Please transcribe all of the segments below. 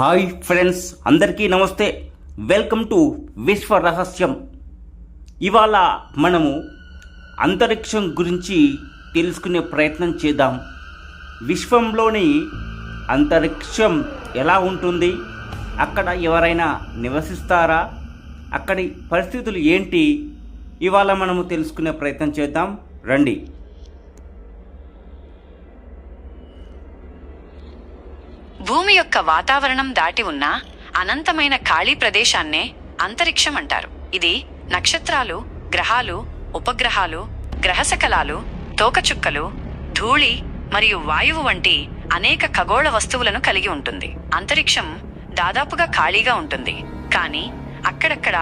Hi friends అందరికీ నమస్తే. Welcome to విశ్వ రహస్యం. ఇవాళ మనము అంతరిక్షం గురించి తెలుసుకునే ప్రయత్నం చేద్దాం. విశ్వంలోని అంతరిక్షం ఎలా ఉంటుంది? అక్కడ ఎవరైనా నివసిస్తారా? అక్కడి పరిస్థితులు ఏంటి? ఇవాళ మనము తెలుసుకునే ప్రయత్నం చేద్దాం. రండి. భూమి యొక్క వాతావరణం దాటి ఉన్న అనంతమైన ఖాళీ ప్రదేశాన్నే అంతరిక్షం అంటారు. ఇది నక్షత్రాలు గ్రహాలు ఉపగ్రహాలు గ్రహశకలాలు తోకచుక్కలు ధూళి మరియు వాయువు వంటి అనేక ఖగోళ వస్తువులను కలిగి ఉంటుంది. అంతరిక్షం దాదాపుగా ఖాళీగా ఉంటుంది. కానీ అక్కడక్కడ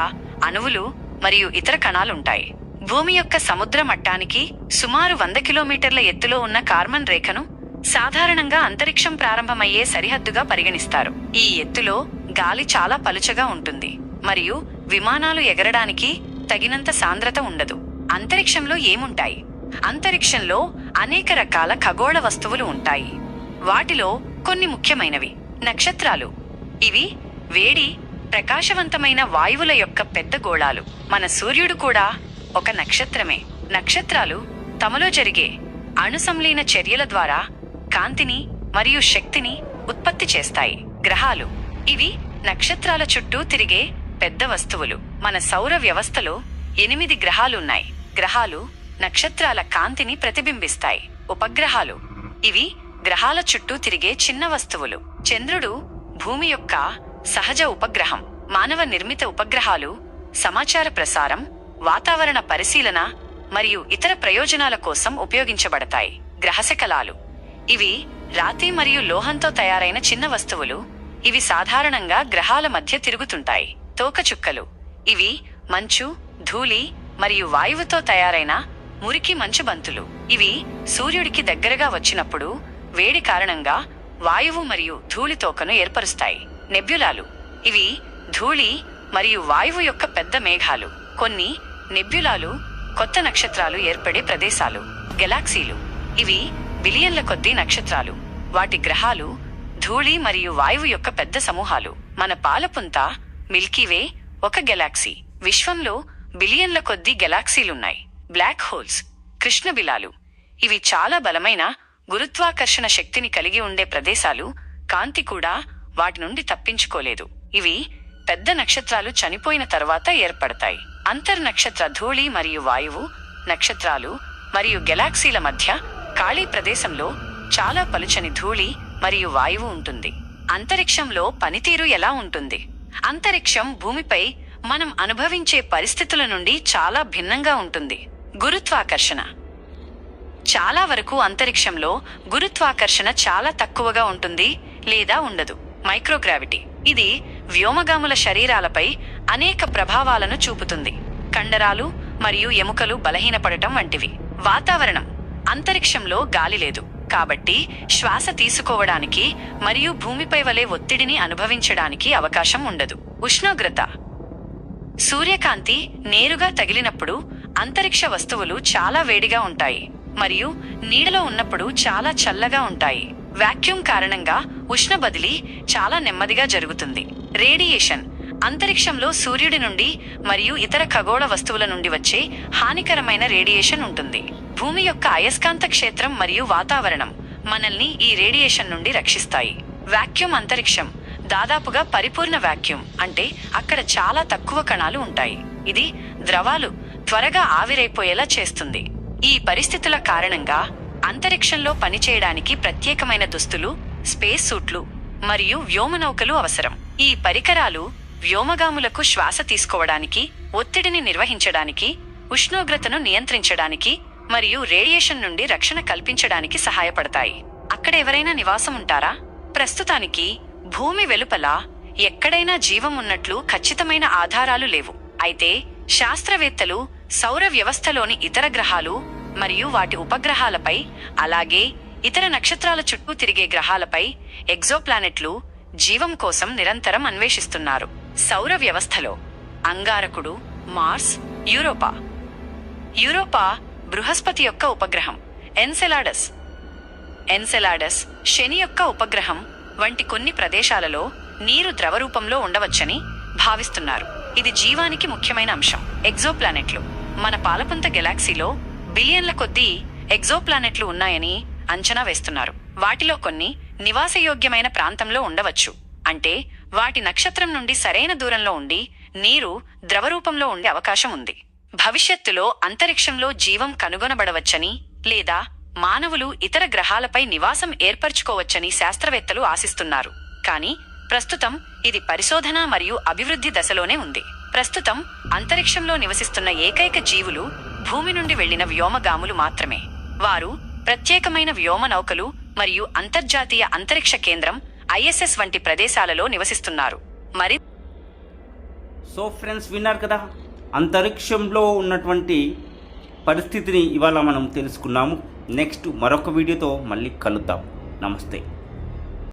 అణువులు మరియు ఇతర కణాలుంటాయి భూమి యొక్క సముద్ర మట్టానికి సుమారు వంద కిలోమీటర్ల ఎత్తులో ఉన్న కార్మన్ రేఖను సాధారణంగా అంతరిక్షం ప్రారంభమయ్యే సరిహద్దుగా పరిగణిస్తారు. ఈ ఎత్తులో గాలి చాలా పలుచగా ఉంటుంది. మరియు విమానాలు ఎగరడానికి తగినంత సాంద్రత ఉండదు. అంతరిక్షంలో ఏముంటాయి? అంతరిక్షంలో అనేక రకాల ఖగోళ వస్తువులు ఉంటాయి. వాటిలో కొన్ని ముఖ్యమైనవి. నక్షత్రాలు. ఇవి వేడి ప్రకాశవంతమైన వాయువుల యొక్క పెద్ద గోళాలు. మన సూర్యుడు కూడా ఒక నక్షత్రమే. నక్షత్రాలు తమలో జరిగే అణుసంలీన చర్యల ద్వారా కాంతిని మరియు శక్తిని ఉత్పత్తి చేస్తాయి. గ్రహాలు. ఇవి నక్షత్రాల చుట్టూ తిరిగే పెద్ద వస్తువులు. మన సౌర వ్యవస్థలో ఎనిమిది గ్రహాలున్నాయి. గ్రహాలు నక్షత్రాల కాంతిని ప్రతిబింబిస్తాయి. ఉపగ్రహాలు. ఇవి గ్రహాల చుట్టూ తిరిగే చిన్న వస్తువులు. చంద్రుడు భూమి యొక్క సహజ ఉపగ్రహం. మానవ నిర్మిత ఉపగ్రహాలు సమాచార ప్రసారం వాతావరణ పరిశీలన మరియు ఇతర ప్రయోజనాల కోసం ఉపయోగించబడతాయి. గ్రహశకలాలు. ఇవి రాతి మరియు లోహంతో తయారైన చిన్న వస్తువులు. ఇవి సాధారణంగా గ్రహాల మధ్య తిరుగుతుంటాయి. తోకచుక్కలు ఇవి మంచు ధూళి మరియు వాయువుతో తయారైన మురికి మంచు బంతులు ఇవి సూర్యుడికి దగ్గరగా వచ్చినప్పుడు వేడి కారణంగా వాయువు మరియు ధూళి తోకను ఏర్పరుస్తాయి. నెబ్యులాలు. ఇవి ధూళి మరియు వాయువు యొక్క పెద్ద మేఘాలు. కొన్ని నెబ్యులాలు కొత్త నక్షత్రాలు ఏర్పడే ప్రదేశాలు. గెలాక్సీలు. ఇవి బిలియన్ల కొద్దీ నక్షత్రాలు. వాటి గ్రహాలు ధూళి మరియు వాయువు యొక్క పెద్ద సమూహాలు. మన పాలపుంత మిల్కీవే ఒక గెలాక్సీ. విశ్వంలో బిలియన్ల కొద్దీ గెలాక్సీలున్నాయి. బ్లాక్ హోల్స్ కృష్ణబిలాలు ఇవి చాలా బలమైన గురుత్వాకర్షణ శక్తిని కలిగి ఉండే ప్రదేశాలు. కాంతి కూడా వాటి నుండి తప్పించుకోలేదు. ఇవి పెద్ద నక్షత్రాలు చనిపోయిన తర్వాత ఏర్పడతాయి. అంతర్నక్షత్ర ధూళి మరియు వాయువు నక్షత్రాలు మరియు గెలాక్సీల మధ్య ఖాళీ ప్రదేశంలో చాలా పలుచని ధూళి మరియు వాయువు ఉంటుంది. అంతరిక్షంలో పనితీరు ఎలా ఉంటుంది? అంతరిక్షం భూమిపై మనం అనుభవించే పరిస్థితుల నుండి చాలా భిన్నంగా ఉంటుంది. గురుత్వాకర్షణ. చాలా వరకు అంతరిక్షంలో గురుత్వాకర్షణ చాలా తక్కువగా ఉంటుంది లేదా ఉండదు. మైక్రోగ్రావిటీ. ఇది వ్యోమగాముల శరీరాలపై అనేక ప్రభావాలను చూపుతుంది. కండరాలు మరియు ఎముకలు బలహీనపడటం వంటివి. వాతావరణం. అంతరిక్షంలో గాలి లేదు. కాబట్టి శ్వాస తీసుకోవడానికి మరియు భూమిపై వలె ఒత్తిడిని అనుభవించడానికి అవకాశం ఉండదు. ఉష్ణోగ్రత. సూర్యకాంతి నేరుగా తగిలినప్పుడు అంతరిక్ష వస్తువులు చాలా వేడిగా ఉంటాయి మరియు నీడలో ఉన్నప్పుడు చాలా చల్లగా ఉంటాయి. వాక్యూమ్ కారణంగా ఉష్ణ బదిలీ చాలా నెమ్మదిగా జరుగుతుంది. రేడియేషన్. అంతరిక్షంలో సూర్యుడి నుండి మరియు ఇతర ఖగోళ వస్తువుల నుండి వచ్చే హానికరమైన రేడియేషన్ ఉంటుంది. భూమి యొక్క అయస్కాంత క్షేత్రం మరియు వాతావరణం మనల్ని ఈ రేడియేషన్ నుండి రక్షిస్తాయి. వాక్యూమ్ అంతరిక్షం దాదాపుగా పరిపూర్ణ వాక్యూమ్ అంటే అక్కడ చాలా తక్కువ కణాలు ఉంటాయి. ఇది ద్రవాలు త్వరగా ఆవిరైపోయేలా చేస్తుంది. ఈ పరిస్థితుల కారణంగా అంతరిక్షంలో పనిచేయడానికి ప్రత్యేకమైన దుస్తులు స్పేస్ సూట్లు మరియు వ్యోమనౌకలు అవసరం. ఈ పరికరాలు వ్యోమగాములకు శ్వాస తీసుకోవడానికి ఒత్తిడిని నిర్వహించడానికి ఉష్ణోగ్రతను నియంత్రించడానికి మరియు రేడియేషన్ నుండి రక్షణ కల్పించడానికి సహాయపడతాయి. అక్కడ ఎవరైనా నివాసం ఉంటారా? ప్రస్తుతానికి భూమి వెలుపల ఎక్కడైనా జీవం ఉన్నట్లు ఖచ్చితమైన ఆధారాలు లేవు. అయితే శాస్త్రవేత్తలు సౌర వ్యవస్థలోని ఇతర గ్రహాలు మరియు వాటి ఉపగ్రహాలపై అలాగే ఇతర నక్షత్రాల చుట్టూ తిరిగే గ్రహాలపై ఎగ్జోప్లానెట్లు జీవం కోసం నిరంతరం అన్వేషిస్తున్నారు. సౌర వ్యవస్థలో అంగారకుడు మార్స్ యూరోపా. యూరోపా బృహస్పతి యొక్క ఉపగ్రహం ఎన్సెలాడస్. ఎన్సెలాడస్ శని యొక్క ఉపగ్రహం వంటి కొన్ని ప్రదేశాలలో నీరు ద్రవరూపంలో ఉండవచ్చని భావిస్తున్నారు. ఇది జీవానికి ముఖ్యమైన అంశం. ఎగ్జోప్లానెట్లు మన పాలపుంత గెలాక్సీలో బిలియన్ల కొద్దీ ఎగ్జోప్లానెట్లు ఉన్నాయని అంచనా వేస్తున్నారు. వాటిలో కొన్ని నివాసయోగ్యమైన ప్రాంతంలో ఉండవచ్చు. అంటే వాటి నక్షత్రం నుండి సరైన దూరంలో ఉండి నీరు ద్రవరూపంలో ఉండే అవకాశం ఉంది. భవిష్యత్తులో అంతరిక్షంలో జీవం కనుగొనబడవచ్చని లేదా మానవులు ఇతర గ్రహాలపై నివాసం ఏర్పరచుకోవచ్చని శాస్త్రవేత్తలు ఆశిస్తున్నారు. కానీ ప్రస్తుతం ఇది పరిశోధన మరియు అభివృద్ధి దశలోనే ఉంది. ప్రస్తుతం అంతరిక్షంలో నివసిస్తున్న ఏకైక జీవులు భూమి నుండి వెళ్ళిన వ్యోమగాములు మాత్రమే. వారు ప్రత్యేకమైన వ్యోమ నౌకలు మరియు అంతర్జాతీయ అంతరిక్ష కేంద్రం ఐఎస్ఎస్ వంటి ప్రదేశాలలో నివసిస్తున్నారు. మరి సో ఫ్రెండ్స్ విన్నారు కదా? అంతరిక్షంలో ఉన్నటువంటి పరిస్థితిని ఇవాళ మనం తెలుసుకున్నాము. నెక్స్ట్ మరొక వీడియోతో మళ్ళీ కలుద్దాం. నమస్తే.